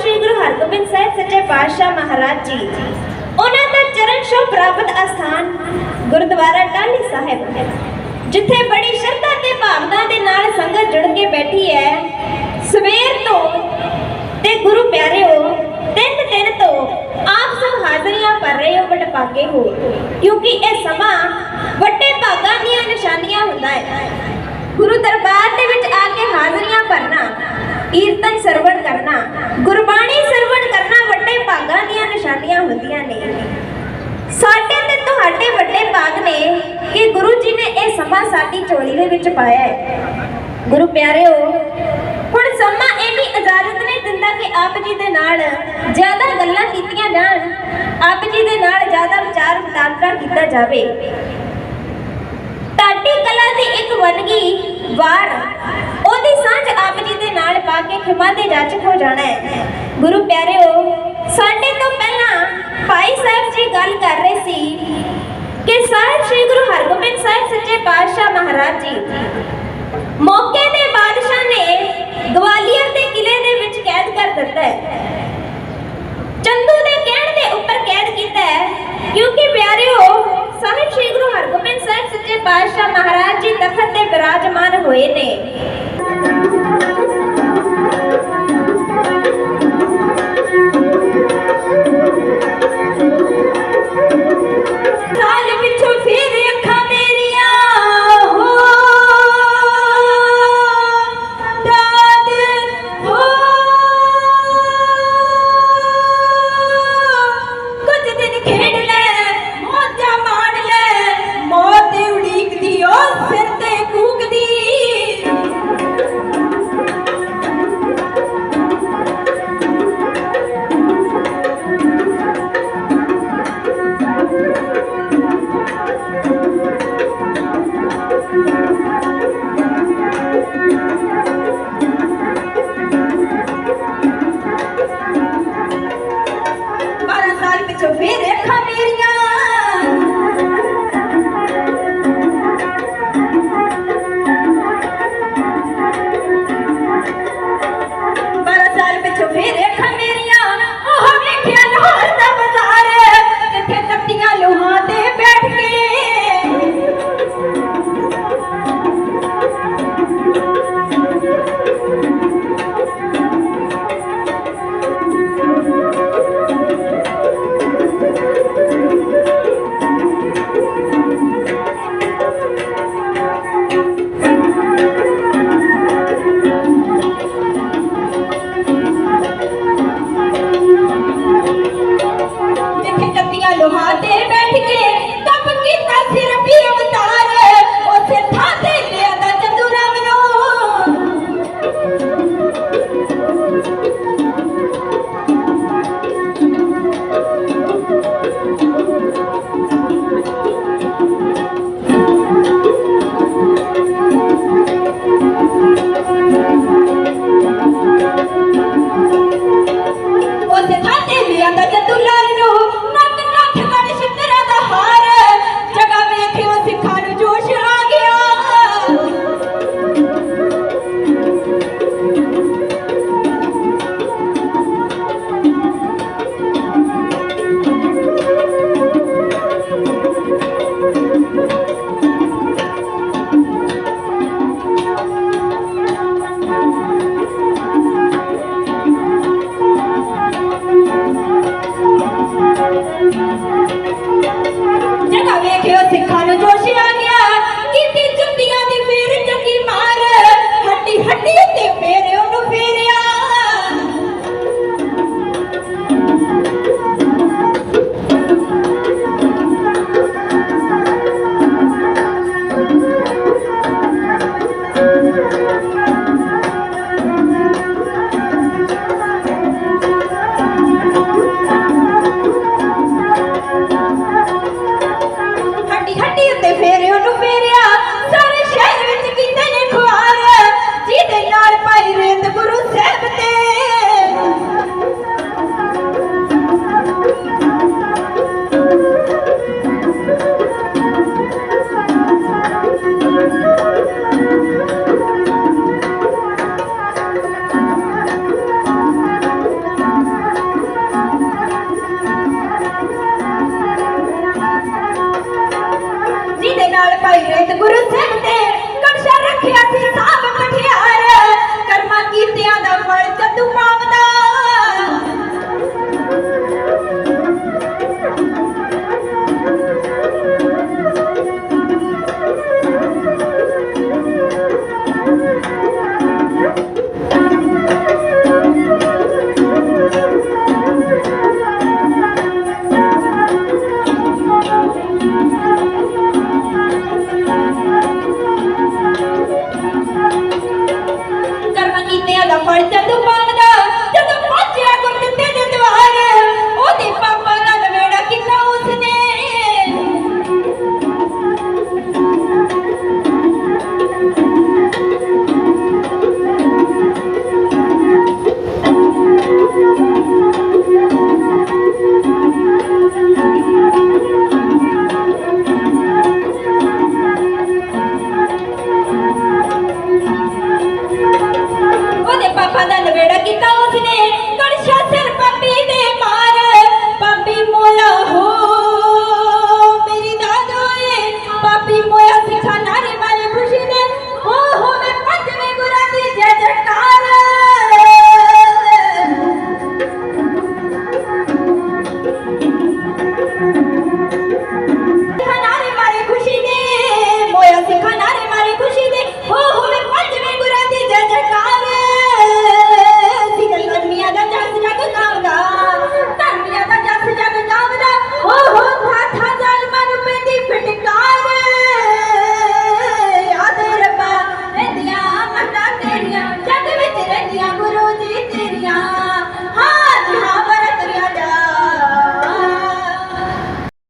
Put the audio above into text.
ਸ੍ਰੀ ਗੁਰੂ ਹਰਗੋਬਿੰਦ ਸਾਹਿਬ ਸੱਚੇ ਪਾਤਸ਼ਾਹ ਮਹਾਰਾਜ ਜੀ। ਉਹਨਾਂ ਦਾ ਚਰਨ ਛੋਹ ਪ੍ਰਾਪਤ ਅਸਥਾਨ ਗੁਰਦੁਆਰਾ ਟਾਹਲੀ ਸਾਹਿਬ ਜਿੱਥੇ ਬੜੀ ਸ਼ਰਧਾ ਤੇ ਭਾਵਨਾ ਦੇ ਨਾਲ ਸੰਗਤ ਜੁੜ ਕੇ ਬੈਠੀ ਹੈ। ਸਵੇਰ ਤੋਂ ਤੇ ਗੁਰੂ ਪਿਆਰਿਓ ਤਿੰਨ ਦਿਨ ਤੋਂ ਆਪ ਸਭ ਹਾਜ਼ਰੀਆਂ ਭਰ ਰਹੇ ਹੋ ਵਡਭਾਗੇ ਹੋ, ਕਿਉਂਕਿ ਇਹ ਸਮਾਂ ਵੱਡੇ ਭਾਗਾਂ ਦੀਆਂ ਨਿਸ਼ਾਨੀਆਂ ਹੁੰਦਾ ਹੈ। ਗੁਰੂ ਦਰਬਾਰ ਦੇ ਵਿੱਚ ਆ ਕੇ ਹਾਜ਼ਰੀਆਂ ਭਰਨਾ ਕੀਰਤਨ ਸਰਵਣ ਕਰਨਾ, ਗੁਰਬਾਣੀ ਸਰਵਣ ਕਰਨਾ ਵੱਡੇ ਭਾਗਾਂ ਦੀਆਂ ਨਿਸ਼ਾਨੀਆਂ ਹੁੰਦੀਆਂ ਨੇ। ਸਾਡੇ ਤੇ ਤੁਹਾਡੇ ਵੱਡੇ ਭਾਗ ਨੇ ਕਿ ਗੁਰੂ ਜੀ ਨੇ ਇਹ ਸਮਾਂ ਸਾਡੀ ਝੋਲੀ ਦੇ ਵਿੱਚ ਪਾਇਆ ਹੈ। ਗੁਰੂ ਪਿਆਰਿਓ, ਹੁਣ ਸਮਾਂ ਇੰਨੀ ਇਜਾਜ਼ਤ ਨਹੀਂ ਦਿੰਦਾ ਕਿ ਆਪ ਜੀ ਦੇ ਨਾਲ ਜ਼ਿਆਦਾ ਗੱਲਾਂ ਕੀਤੀਆਂ ਜਾਣ, ਆਪ ਜੀ ਦੇ ਨਾਲ ਜ਼ਿਆਦਾ ਵਿਚਾਰ ਵਟਾਂਦਰਾ ਕੀਤਾ ਜਾਵੇ। ਤੁਹਾਡੀ ਕਲਾ ਦੀ ਇੱਕ ਵਨਗੀ ਵਾਰ ਆਪ ਜੀ ਦੇ ਨਾਲ ਪਾ ਕੇ ਖਿਮਾ ਦੇ ਜਾਚਕ ਹੋ ਜਾਣਾ ਹੈ। ਗੁਰੂ ਪਿਆਰਿਓ, ਸਾਡੇ ਤੋਂ ਪਹਿਲਾਂ ਭਾਈ ਸਾਹਿਬ ਜੀ ਗੱਲ ਕਰ ਰਹੇ ਸੀ ਕਿ ਸਾਹਿਬ ਸ੍ਰੀ ਗੁਰੂ ਹਰਗੋਬਿੰਦ ਸਾਹਿਬ ਸੱਚੇ ਪਾਤਸ਼ਾਹ ਮਹਾਰਾਜ ਜੀ, ਮੌਕੇ ਤੇ ਬਾਦਸ਼ਾਹ ਨੇ ਗਵਾਲੀਅਰ ਦੇ ਕਿਲੇ ਦੇ ਵਿੱਚ ਕੈਦ ਕਰ ਦਿੱਤਾ ਹੈ। ਚੰਦੂ ਦੇ ਕਹਿਣ ਦੇ ਉੱਪਰ ਕੈਦ ਕੀਤਾ ਹੈ, ਕਿਉਂਕਿ ਪਿਆਰਿਓ, ਸਾਹਿਬ ਸ੍ਰੀ ਗੁਰੂ ਹਰਗੋਬਿੰਦ ਸਾਹਿਬ ਸੱਚੇ ਪਾਤਸ਼ਾਹ ਮਹਾਰਾਜ ਜੀ ਤਖਤ ਤੇ ਬਿਰਾਜਮਾਨ ਹੋਏ ਨੇ। Gracias.